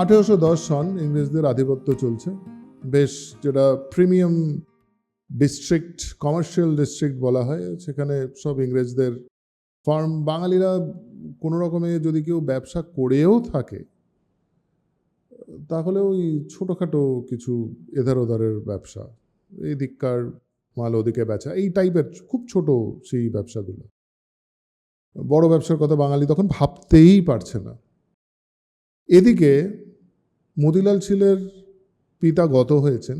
আঠেরোশো দশ সন ইংরেজদের আধিপত্য চলছে। বেশ যেটা প্রিমিয়াম ডিস্ট্রিক্ট কমার্শিয়াল ডিস্ট্রিক্ট বলা হয়, সেখানে সব ইংরেজদের ফার্ম বাঙালিরা কোনো রকমে যদি কেউ ব্যবসা করেও থাকে, তাহলে ওই ছোটোখাটো কিছু এধার ওধারের ব্যবসা, এই দিককার মাল ওদিকে বেচা, এই টাইপের খুব ছোট সেই ব্যবসাগুলো। বড় ব্যবসার কথা বাঙালি তখন ভাবতেই পারছে না। এদিকে মতিলাল ছিলের পিতা গত হয়েছেন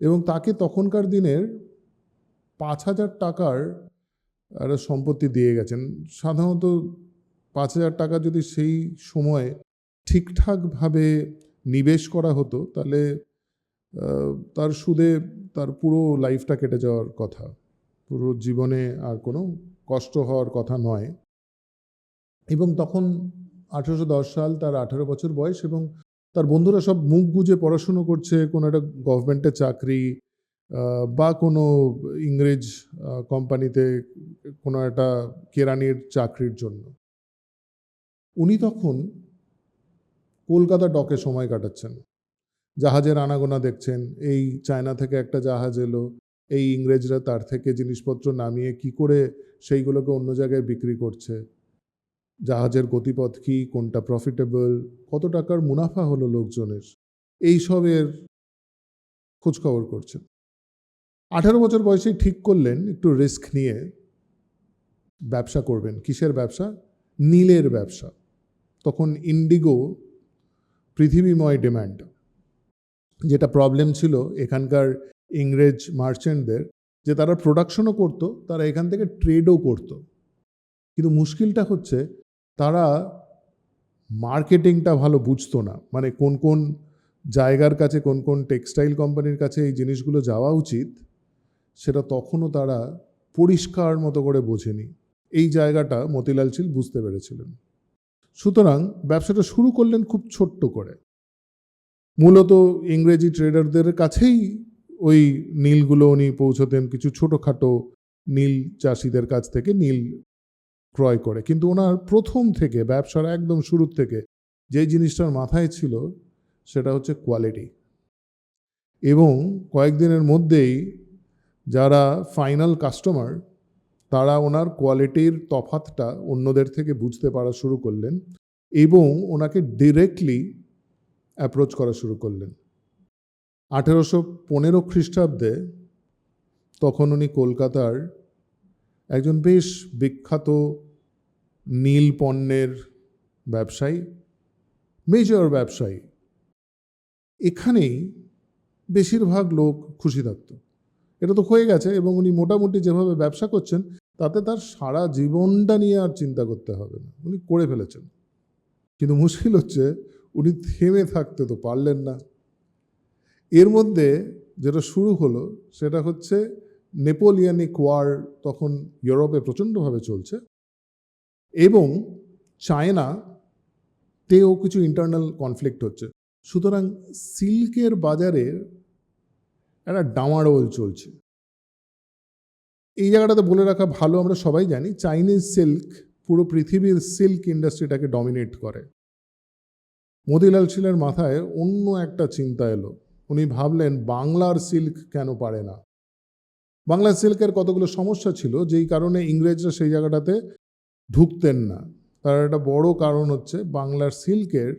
এবং তাকে তখনকার দিনের পাঁচ হাজার টাকার সম্পত্তি দিয়ে গেছেন। সাধারণত পাঁচ হাজার টাকা যদি সেই সময়ে ঠিকঠাকভাবে নিবেশ করা হতো, তাহলে তার সুদে তার পুরো লাইফটা কেটে যাওয়ার কথা। পুরো জীবনে আর কোনো কষ্ট হওয়ার কথা নয়। এবং তখন আঠেরোশো দশ সাল তার আঠেরো বছর বয়স এবং তার বন্ধুরা সব মুখ গুজে পড়াশুনো করছে, কোনো একটা গভর্নমেন্টের চাকরি বা কোনো ইংরেজ কোম্পানিতে কোনো একটা কেরানির চাকরির জন্য। উনি তখন কলকাতা ডকে সময় কাটাচ্ছেন। জাহাজের আনাগোনা দেখছেন, এই চায়না থেকে একটা জাহাজ এলো, এই ইংরেজরা তার থেকে জিনিসপত্র নামিয়ে কি করে সেইগুলোকে অন্য জায়গায় বিক্রি করছে। জাহাজের গতিপথ কি, কোনটা প্রফিটেবল কত টাকার মুনাফা হলো লোকজনের? এই সবের খোঁজখবর করছেন। আঠারো বছর বয়সেই ঠিক করলেন, একটু রিস্ক নিয়ে ব্যবসা করবেন। কিসের ব্যবসা? নীলের ব্যবসা। তখন ইন্ডিগো পৃথিবীময় ডিমান্ড যেটা প্রবলেম ছিল এখানকার ইংরেজ মার্চেন্টদের যে তারা প্রোডাকশনও করতো, তারা এখান থেকে ট্রেডও করতো। কিন্তু মুশকিলটা হচ্ছে তারা মার্কেটিংটা ভালো বুঝতো না। মানে কোন কোন জায়গার কাছে, কোন কোন টেক্সটাইল কোম্পানির কাছে এই জিনিসগুলো যাওয়া উচিত, সেটা তখনও তারা পরিষ্কার মতো করে বোঝেনি। এই জায়গাটা মতিলাল ছিল বুঝতে পেরেছিলেন। সুতরাং ব্যবসাটা শুরু করলেন খুব ছোট্ট করে। মূলত ইংরেজি ট্রেডারদের কাছেই ওই নীলগুলো উনি পৌঁছতেন, কিছু ছোটোখাটো নীল চাষিদের কাছ থেকে নীল ক্রয় করে। কিন্তু ওনার প্রথম থেকে, ব্যবসার একদম শুরুর থেকে যে জিনিসটার মাথায় ছিল, সেটা হচ্ছে কোয়ালিটি এবং কয়েকদিনের মধ্যেই যারা ফাইনাল কাস্টমার তারা ওনার কোয়ালিটির তফাতটা অন্যদের থেকে বুঝতে পারা শুরু করলেন এবং ওনাকে ডিরেক্টলি অ্যাপ্রোচ করা শুরু করলেন। আঠেরোশো পনেরো খ্রিস্টাব্দে তখন উনি কলকাতার একজন বেশ বিখ্যাত নীল পণ্যের ব্যবসায়ী মেজর ব্যবসায়ী। এখানেই বেশিরভাগ লোক খুশি থাকত এটা তো হয়ে গেছে এবং উনি মোটামুটি যেভাবে ব্যবসা করছেন, তাতে তার সারা জীবনটা নিয়ে আর চিন্তা করতে হবে না। উনি করে ফেলেছেন। কিন্তু মুশকিল হচ্ছে, উনি থেমে থাকতে তো পারলেন না। এর মধ্যে যেটা শুরু হলো, সেটা হচ্ছে নেপোলিয়ানিক ওয়ার তখন ইউরোপে প্রচণ্ডভাবে চলছে এবং চায়না তেও কিছু ইন্টারনাল কনফ্লিক্ট হচ্ছে। সুতরাং সিল্কের বাজারের একটা ডামাডোল চলছে। এই জায়গাটাতে বলে রাখা ভালো আমরা সবাই জানি চাইনিজ সিল্ক পুরো পৃথিবীর সিল্ক ইন্ডাস্ট্রিটাকে ডমিনেট করে। মতিলাল শিলের মাথায় অন্য একটা চিন্তা এলো। উনি ভাবলেন, বাংলার সিল্ক কেন পারে না? বাংলার সিল্কের কতগুলো সমস্যা ছিল, যেই কারণে ইংরেজরা সেই জায়গাটাতে ঢুকতেন না। তার একটা বড় কারণ হচ্ছে বাংলার সিল্কের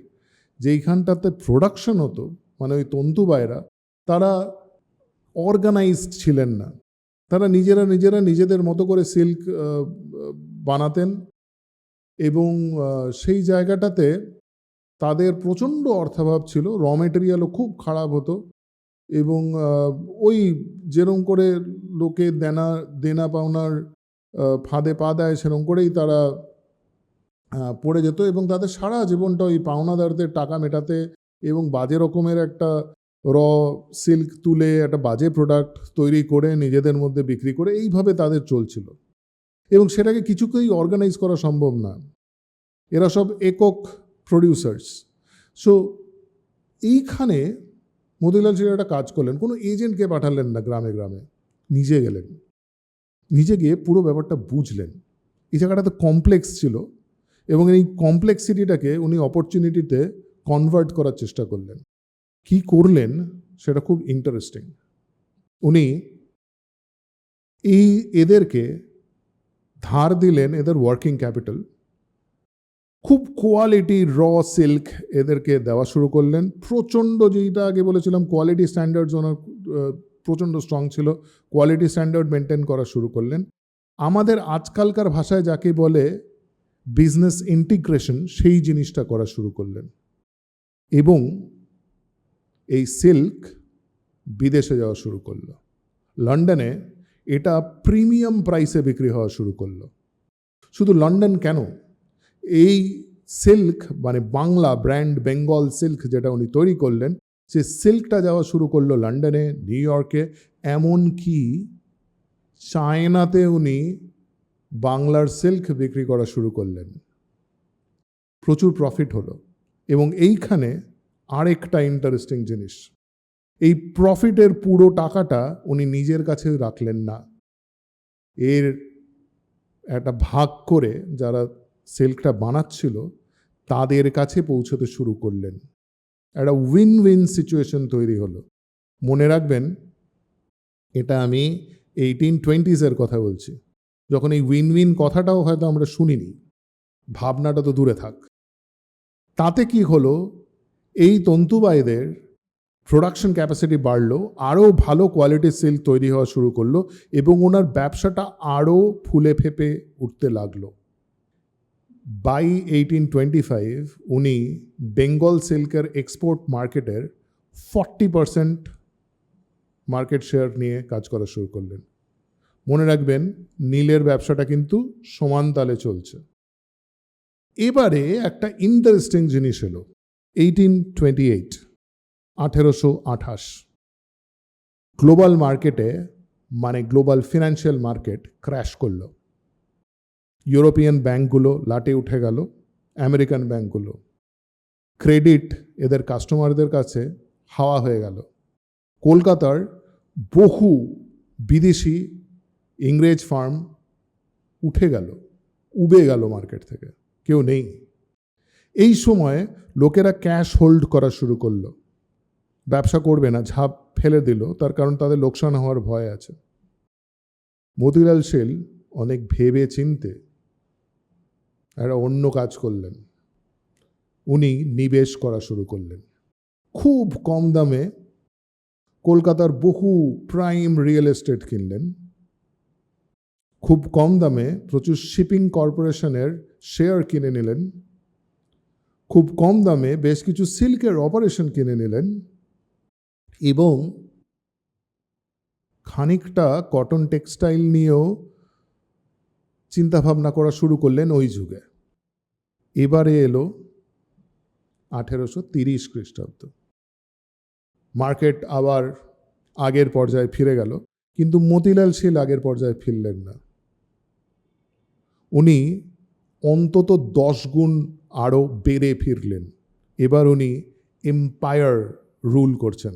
যেইখানটাতে প্রোডাকশন হতো মানে ওই তন্তুবায়রা তারা অর্গানাইজড ছিলেন না। তারা নিজেরা নিজেরা নিজেদের মতো করে সিল্ক বানাতেন এবং সেই জায়গাটাতে তাদের প্রচণ্ড অর্থাভাব ছিল র মেটেরিয়ালও খুব খারাপ হতো। এবং ওই যেরম করে লোকে দেনা দেনা পাওনার ফাঁদে পা দেয় সেরম করেই তারা পড়ে যেত এবং তাদের সারা জীবনটা ওই পাওনাদারদের টাকা মেটাতে এবং বাজে রকমের একটা র সিল্ক তুলে একটা বাজে প্রোডাক্ট তৈরি করে নিজেদের মধ্যে বিক্রি করে এইভাবে তাদের চলছিল। এবং সেটাকে কিছুকেই অর্গানাইজ করা সম্ভব না। এরা সব একক প্রডিউসার্স সো এইখানে মতিলাল সিং একটা কাজ করলেন, কোনো এজেন্টকে পাঠালেন না গ্রামে গ্রামে, নিজে গেলেন, নিজে গিয়ে পুরো ব্যাপারটা বুঝলেন। এই জায়গাটাতে কমপ্লেক্স ছিল এবং এই কমপ্লেক্সিটিটাকে উনি অপরচুনিটিতে কনভার্ট করার চেষ্টা করলেন। কি করলেন সেটা খুব ইন্টারেস্টিং উনি এই এদেরকে ধার দিলেন, এদের ওয়ার্কিং ক্যাপিটাল খুব কোয়ালিটি র সিল্ক এদেরকে দেওয়া শুরু করলেন। প্রচণ্ড যেটা আগে বলেছিলাম কোয়ালিটি স্ট্যান্ডার্ডস ওনার প্রচণ্ড স্ট্রং ছিল। কোয়ালিটি স্ট্যান্ডার্ড মেনটেন করা শুরু করলেন। আমাদের আজকালকার ভাষায় যাকে বলে বিজনেস ইন্টিগ্রেশন সেই জিনিসটা করা শুরু করলেন। এবং এই সিল্ক বিদেশে যাওয়া শুরু করল। লন্ডনে এটা প্রিমিয়াম প্রাইসে বিক্রি হওয়া শুরু করল। শুধু লন্ডন কেন? এই সিল্ক মানে বাংলা ব্র্যান্ড বেঙ্গল সিল্ক যেটা উনি তৈরি করলেন, সে সিল্কটা যাওয়া শুরু করল লন্ডনে, নিউ ইয়র্কে, এমনকি চায়নাতে উনি বাংলার সিল্ক বিক্রি করা শুরু করলেন। প্রচুর প্রফিট হলো। এবং এইখানে আরেকটা ইন্টারেস্টিং জিনিস, এই প্রফিটের পুরো টাকাটা উনি নিজের কাছে রাখলেন না। এর একটা ভাগ করে যারা সিল্কটা বানাচ্ছিল, তাদের কাছে পৌঁছতে শুরু করলেন। একটা উইন উইন সিচুয়েশন তৈরি হলো। মনে রাখবেন, এটা আমি এইটিন টোয়েন্টিজের কথা বলছি। যখন এই উইন উইন কথাটাও হয়তো আমরা শুনিনি, ভাবনাটা তো দূরে থাক। তাতে কি হলো, এই তন্তুবায়দের প্রোডাকশন ক্যাপাসিটি বাড়লো, আরও ভালো কোয়ালিটির সিল্ক তৈরি হওয়া শুরু করল এবং ওনার ব্যবসাটা আরও ফুলে ফেপে উঠতে লাগল। বাই এইটিন টোয়েন্টি ফাইভ উনি বেঙ্গল সিল্কের এক্সপোর্ট মার্কেটের ফর্টি পারসেন্ট মার্কেট শেয়ার নিয়ে কাজ করা শুরু করলেন। মনে রাখবেন, নীলের ব্যবসাটা কিন্তু সমান তালে চলছে। এবারে একটা ইন্টারেস্টিং জিনিস এলো এইটিন টোয়েন্টি এইট আঠেরোশো আঠাশ। গ্লোবাল মার্কেটে মানে গ্লোবাল ফিনান্সিয়াল মার্কেট ক্র্যাশ করল। ইউরোপিয়ান ব্যাঙ্কগুলো লাটে উঠে গেল, আমেরিকান ব্যাঙ্কগুলো ক্রেডিট এদের কাস্টমারদের কাছে হাওয়া হয়ে গেল। কলকাতার বহু বিদেশি ইংরেজ ফার্ম উঠে গেল, উবে গেল মার্কেট থেকে, কেউ নেই। এই সময়ে লোকেরা ক্যাশ হোল্ড করা শুরু করল। ব্যবসা করবে না, ঝাঁপ ফেলে দিল, তার কারণ তাদের লোকসান হওয়ার ভয় আছে। মতিলাল সেল অনেক ভেবে চিনতে একটা অন্য কাজ করলেন। উনি নিবেশ করা শুরু করলেন। খুব কম দামে কলকাতার বহু প্রাইম রিয়েল এস্টেট কিনলেন। খুব কম দামে প্রচুর শিপিং কর্পোরেশনের শেয়ার কিনে নিলেন। খুব কম দামে বেশ কিছু সিল্কের অপারেশন কিনে নিলেন। এবং খানিকটা কটন টেক্সটাইল নিয়েও চিন্তাভাবনা করা শুরু করলেন ওই যুগে। এবারে এলো আঠেরোশো তিরিশ খ্রিস্টাব্দ। মার্কেট আবার আগের পর্যায়ে ফিরে গেল, কিন্তু মতিলাল শীল আগের পর্যায়ে ফিরলেন না। উনি অন্তত দশ গুণ আরও বেড়ে ফিরলেন। এবার উনি এম্পায়ার রুল করছেন।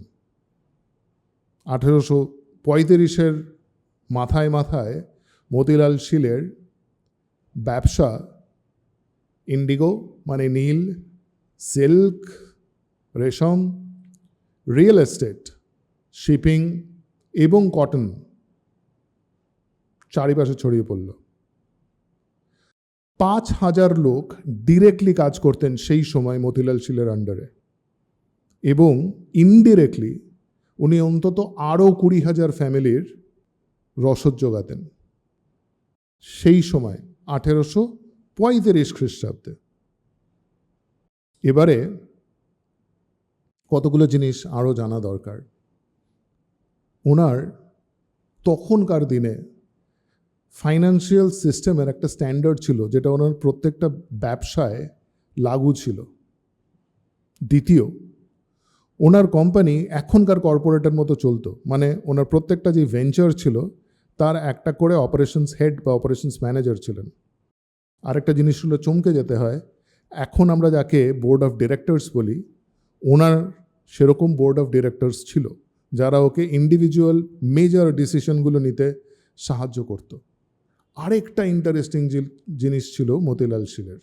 আঠেরোশো পঁয়ত্রিশের মাথায় মাথায় মতিলাল শীলের ব্যবসা ইন্ডিগো মানে নীল সিল্ক রেশম রিয়েল এস্টেট শিপিং এবং কটন চারিপাশে ছড়িয়ে পড়ল। পাঁচ হাজার লোক ডিরেক্টলি কাজ করতেন সেই সময় মতিলাল শিলের আন্ডারে এবং ইনডিরেক্টলি উনি অন্তত আরও কুড়ি হাজার ফ্যামিলির রসদ যোগাতেন। সেই সময় আঠেরোশো পঁয়ত্রিশ খ্রিস্টাব্দে। এবারে কতগুলো জিনিস আরও জানা দরকার? ওনার তখনকার দিনে ফাইন্যান্সিয়াল সিস্টেমের একটা স্ট্যান্ডার্ড ছিল, যেটা ওনার প্রত্যেকটা ব্যবসায় লাগু ছিল। দ্বিতীয়, ওনার কোম্পানি এখনকার কর্পোরেটের মতো চলতো মানে ওনার প্রত্যেকটা যে ভেঞ্চার ছিল তার একটা করে অপারেশনস হেড বা অপারেশনস ম্যানেজার ছিলেন। আরেকটা জিনিস হলো চমকে যেতে হয়, এখন আমরা যাকে বোর্ড অফ ডিরেক্টরস বলি, ওনার সেরকম বোর্ড অফ ডিরেক্টরস ছিল, যারা ওকে ইন্ডিভিজুয়াল মেজর ডিসিশনগুলো নিতে সাহায্য করত। আরেকটা ইন্টারেস্টিং জিনিস ছিল মতিলাল শিলের,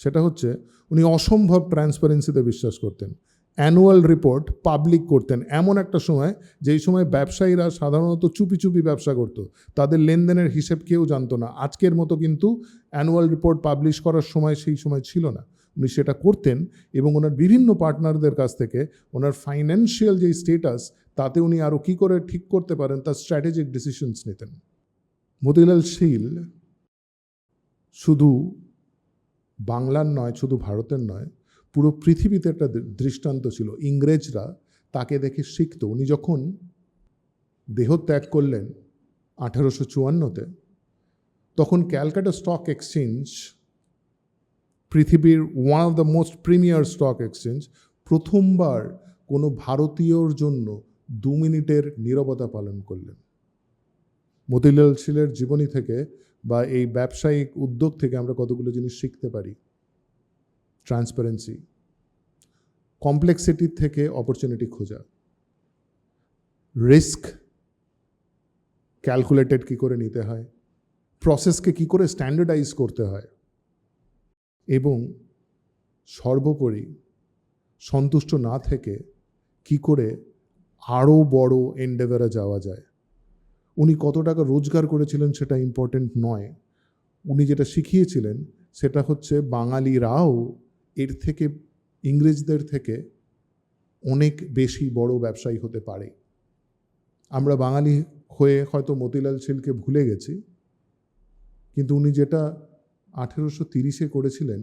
সেটা হচ্ছে উনি অসম্ভব ট্রান্সপারেন্সিতে বিশ্বাস করতেন। অ্যানুয়াল রিপোর্ট পাবলিক করতেন। এমন একটা সময়, যেই সময় ব্যবসায়ীরা সাধারণত চুপি চুপি ব্যবসা করতো। তাদের লেনদেনের হিসেব কেউ জানতো না। আজকের মতো কিন্তু অ্যানুয়াল রিপোর্ট পাবলিশ করার সময় সেই সময় ছিল না। উনি সেটা করতেন এবং ওনার বিভিন্ন পার্টনারদের কাছ থেকে ওনার ফাইন্যান্সিয়াল যেই স্টেটাস তাতে উনি আরও কী করে ঠিক করতে পারেন, তার স্ট্র্যাটেজিক ডিসিশনস নিতেন। মতিলাল শীল শুধু বাংলার নয়, শুধু ভারতের নয় পুরো পৃথিবীতে একটা দৃষ্টান্ত ছিল। ইংরেজরা তাকে দেখে শিখতো উনি যখন দেহত্যাগ করলেন আঠারোশো চুয়ান্নতে, তখন ক্যালকাটা স্টক এক্সচেঞ্জ, পৃথিবীর one of the most premier stock exchange প্রথমবার কোনো ভারতীয়র জন্য দু মিনিটের নীরবতা পালন করলেন। মতিলাল শীলের জীবনী থেকে বা এই ব্যবসায়িক উদ্যোগ থেকে আমরা কতগুলো জিনিস শিখতে পারি ট্রান্সপারেন্সি কমপ্লেক্সিটির থেকে অপরচুনিটি খোঁজা রিস্ক ক্যালকুলেটেড কী করে নিতে হয় প্রসেসকে কী করে স্ট্যান্ডার্ডাইজ করতে হয়, এবং সর্বোপরি সন্তুষ্ট না থেকে কি করে আরও বড় এন্ডেভারে যাওয়া যায়। উনি কত টাকা রোজগার করেছিলেন সেটা ইম্পর্টেন্ট নয়। উনি যেটা শিখিয়েছিলেন সেটা হচ্ছে বাঙালিরাও এর থেকে, ইংরেজদের থেকে অনেক বেশি বড় ব্যবসায়ী হতে পারে। আমরা বাঙালি হয়ে হয়তো মতিলাল শীলকে ভুলে গেছি, কিন্তু উনি যেটা আঠেরোশো তিরিশে করেছিলেন,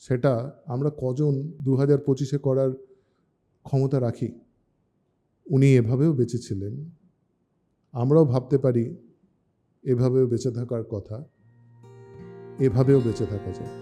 সেটা আমরা কজন দু হাজার পঁচিশে করার ক্ষমতা রাখি, উনি এভাবেও বেঁচেছিলেন। আমরাও ভাবতে পারি এভাবেও বেঁচে থাকার কথা, এভাবেও বেঁচে থাকা যায়।